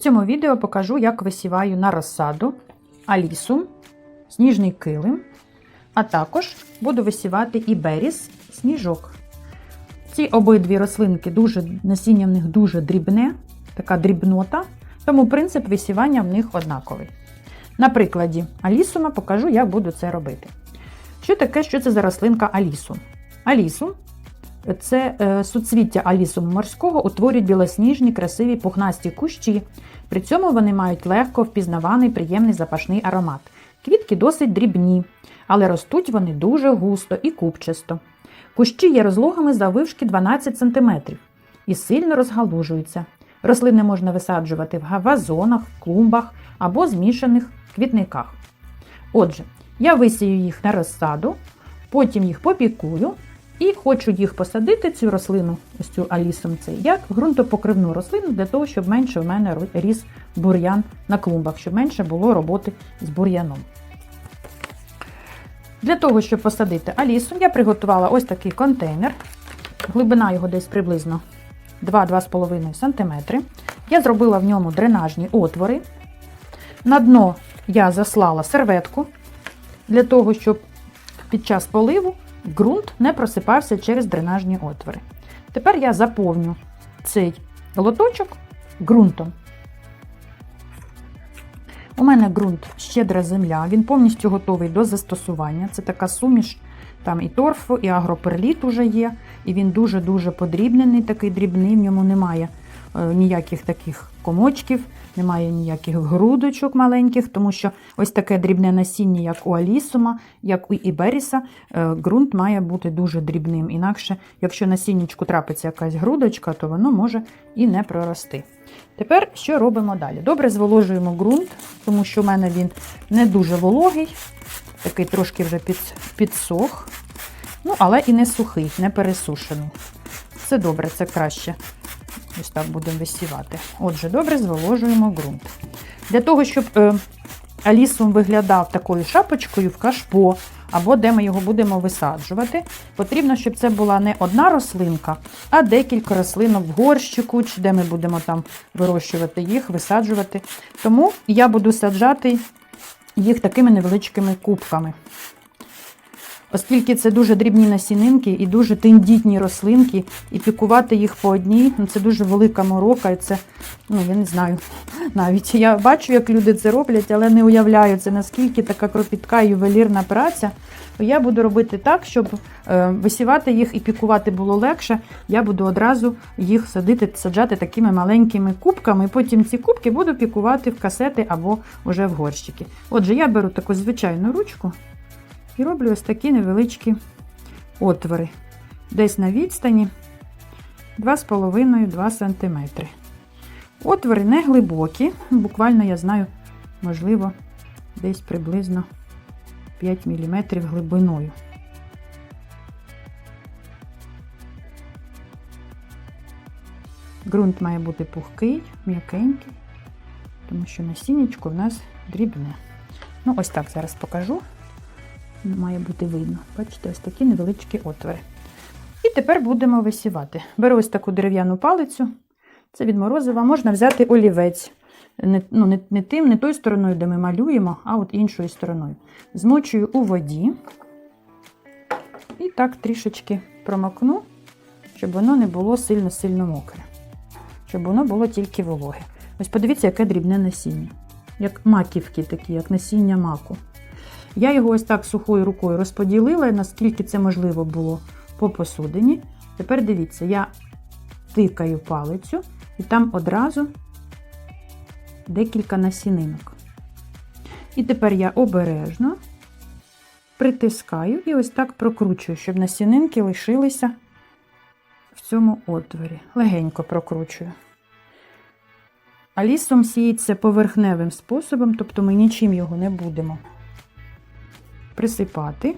цьому відео покажу, як висіваю на розсаду алісу, сніжний килим, а також буду висівати і беріс, сніжок. Ці обидві рослинки дуже, насіння в них дуже дрібне, така дрібнота, тому принцип висівання в них однаковий. На прикладі алісума покажу, як буду це робити. Що таке, що це за рослинка алісум? Алісум це е, суцвіття алісуму морського утворюють білосніжні, красиві пухнасті кущі. При цьому вони мають легко впізнаваний приємний запашний аромат. Квітки досить дрібні, але ростуть вони дуже густо і купчасто. Кущі є розлогами заввишки 12 см і сильно розгалужуються. Рослини можна висаджувати в вазонах, клумбах або змішаних квітниках. Отже, я висію їх на розсаду, потім їх попікую і хочу їх посадити, цю рослину, ось цю алісом цей, як ґрунтопокривну рослину, для того, щоб менше в мене ріс бур'ян на клумбах, щоб менше було роботи з бур'яном. Для того, щоб посадити алісу, я приготувала ось такий контейнер. Глибина його десь приблизно 2-2,5 см. Я зробила в ньому дренажні отвори. На дно я заслала серветку для того, щоб під час поливу ґрунт не просипався через дренажні отвори. Тепер я заповню цей лоточок ґрунтом. У мене ґрунт щедра земля, він повністю готовий до застосування. Це така суміш, там і торфу, і агроперліт уже є, і він дуже-дуже подрібнений, такий дрібний, в ньому немає е, ніяких таких комочків, немає ніяких грудочок маленьких, тому що ось таке дрібне насіння, як у алісума, як у іберіса, е, ґрунт має бути дуже дрібним. Інакше, якщо насіннячку трапиться якась грудочка, то воно може і не прорости. Тепер що робимо далі? Добре зволожуємо ґрунт, тому що в мене він не дуже вологий, такий трошки вже під, підсох, ну, але і не сухий, не пересушений. Це добре, це краще. Ось так будемо висівати. Отже, добре зволожуємо ґрунт. Для того, щоб е, алісум виглядав такою шапочкою в кашпо, або де ми його будемо висаджувати, потрібно, щоб це була не одна рослинка, а декілька рослинок в горщику, чи де ми будемо там вирощувати їх, висаджувати. Тому я буду саджати їх такими невеличкими кубками. Оскільки це дуже дрібні насінинки і дуже тендітні рослинки, і пікувати їх по одній, ну це дуже велика морока, і це, ну я не знаю, навіть я бачу, як люди це роблять, але не уявляю це, наскільки така кропітка ювелірна праця. Я буду робити так, щоб е, висівати їх і пікувати було легше. Я буду одразу їх садити, саджати такими маленькими кубками. Потім ці кубки буду пікувати в касети або вже в горщики. Отже, я беру таку звичайну ручку. І роблю ось такі невеличкі отвори. Десь на відстані 2,5-2 см. Отвори не глибокі, буквально, я знаю, можливо, десь приблизно 5 мм глибиною. Ґрунт має бути пухкий, м'якенький, тому що насіннячко в нас дрібне. Ну, ось так зараз покажу має бути видно. Бачите, ось такі невеличкі отвори. І тепер будемо висівати. Беру ось таку дерев'яну палицю, це від морозива, можна взяти олівець. Не, ну, не, не тим, не тою стороною, де ми малюємо, а от іншою стороною. Змочую у воді і так трішечки промокну, щоб воно не було сильно-сильно мокре. Щоб воно було тільки вологе. Ось подивіться, яке дрібне насіння. Як маківки такі, як насіння маку. Я його ось так сухою рукою розподілила, наскільки це можливо було по посудині. Тепер дивіться, я тикаю палицю і там одразу декілька насінинок. І тепер я обережно притискаю і ось так прокручую, щоб насінинки лишилися в цьому отворі. Легенько прокручую. А лісом сіється поверхневим способом, тобто ми нічим його не будемо присипати.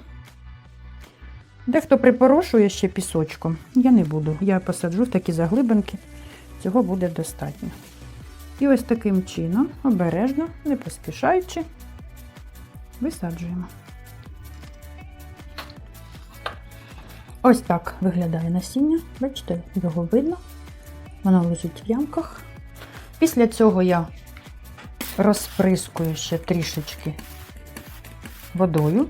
Дехто припорошує ще пісочком. Я не буду. Я посаджу в такі заглибинки, цього буде достатньо. І ось таким чином, обережно, не поспішаючи, висаджуємо. Ось так виглядає насіння. Бачите, його видно. Воно лежить в ямках. Після цього я розприскую ще трішечки водою.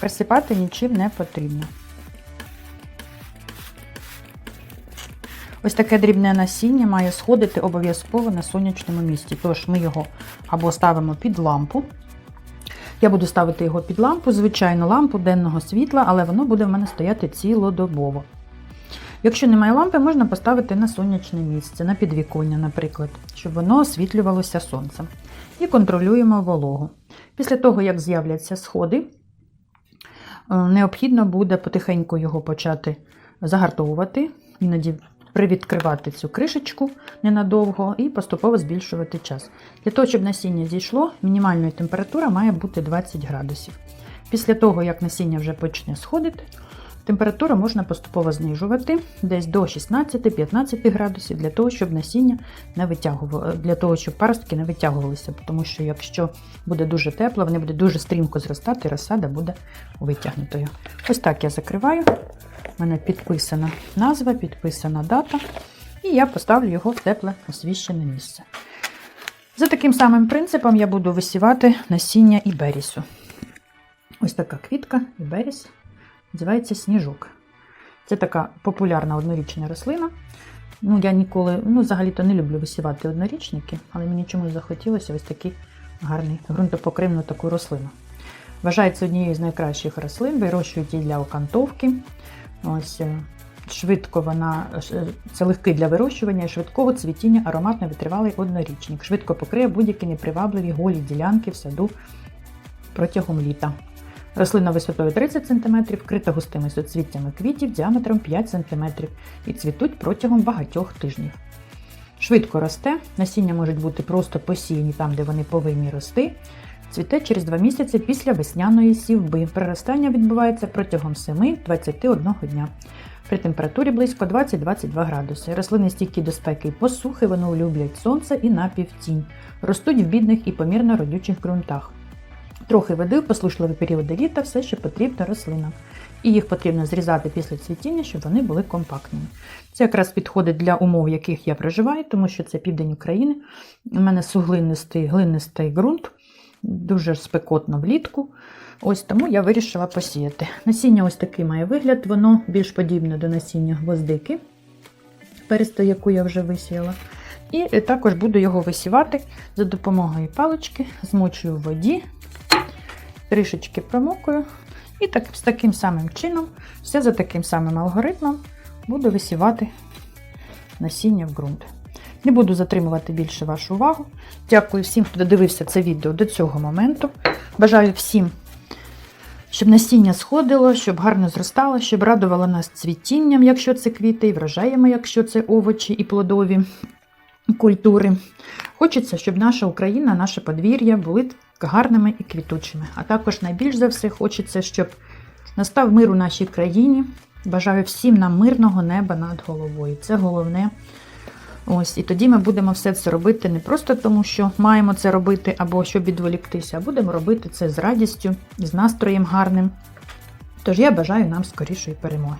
Присипати нічим не потрібно. Ось таке дрібне насіння має сходити обов'язково на сонячному місці. Тож ми його або ставимо під лампу. Я буду ставити його під лампу, звичайну лампу денного світла, але воно буде в мене стояти цілодобово. Якщо немає лампи, можна поставити на сонячне місце, на підвіконня, наприклад, щоб воно освітлювалося сонцем. І контролюємо вологу. Після того, як з'являться сходи, е, необхідно буде потихеньку його почати загартовувати, іноді привідкривати цю кришечку ненадовго і поступово збільшувати час. Для того, щоб насіння зійшло, мінімальна температура має бути 20 градусів. Після того, як насіння вже почне сходити, температуру можна поступово знижувати десь до 16-15 градусів для того, щоб насіння не витягувало, для того, щоб паростки не витягувалися, тому що якщо буде дуже тепло, вони будуть дуже стрімко зростати, розсада буде витягнутою. Ось так я закриваю. У мене підписана назва, підписана дата, і я поставлю його в тепле освіщене місце. За таким самим принципом я буду висівати насіння іберісу. Ось така квітка іберіс, називається сніжок. Це така популярна однорічна рослина. Ну, я ніколи, ну, взагалі-то не люблю висівати однорічники, але мені чомусь захотілося ось такий гарний ґрунтопокривну таку рослину. Вважається однією з найкращих рослин, вирощують її для окантовки. Ось е, швидко вона е, це легкий для вирощування і швидкого цвітіння ароматно витривалий однорічник. Швидко покриє будь-які непривабливі голі ділянки в саду протягом літа. Рослина висотою 30 см, вкрита густими соцвіттями квітів діаметром 5 см і цвітуть протягом багатьох тижнів. Швидко росте, насіння можуть бути просто посіяні там, де вони повинні рости. Цвіте через 2 місяці після весняної сівби. Приростання відбувається протягом 7-21 дня. При температурі близько 20-22 градуси. Рослини стійкі до спеки і посухи, вони улюблять сонце і напівтінь. Ростуть в бідних і помірно родючих ґрунтах. Трохи води в послушливі періоди літа все, що потрібно рослинам. І їх потрібно зрізати після цвітіння, щоб вони були компактними. Це якраз підходить для умов, в яких я проживаю, тому що це південь України. У мене суглинистий глинистий ґрунт, дуже спекотно влітку. Ось тому я вирішила посіяти. Насіння ось такий має вигляд, воно більш подібне до насіння гвоздики, пересту, яку я вже висіяла. І також буду його висівати за допомогою палички, змочую в воді, трішечки промокую. І так, з таким самим чином, все за таким самим алгоритмом, буду висівати насіння в ґрунт. Не буду затримувати більше вашу увагу. Дякую всім, хто додивився це відео до цього моменту. Бажаю всім, щоб насіння сходило, щоб гарно зростало, щоб радувало нас цвітінням, якщо це квіти, і врожаями, якщо це овочі і плодові культури. Хочеться, щоб наша Україна, наше подвір'я були гарними і квітучими. А також найбільш за все хочеться, щоб настав мир у нашій країні. Бажаю всім нам мирного неба над головою. Це головне. Ось, І тоді ми будемо все це робити не просто тому, що маємо це робити або щоб відволіктися, а будемо робити це з радістю, з настроєм гарним. Тож я бажаю нам скорішої перемоги.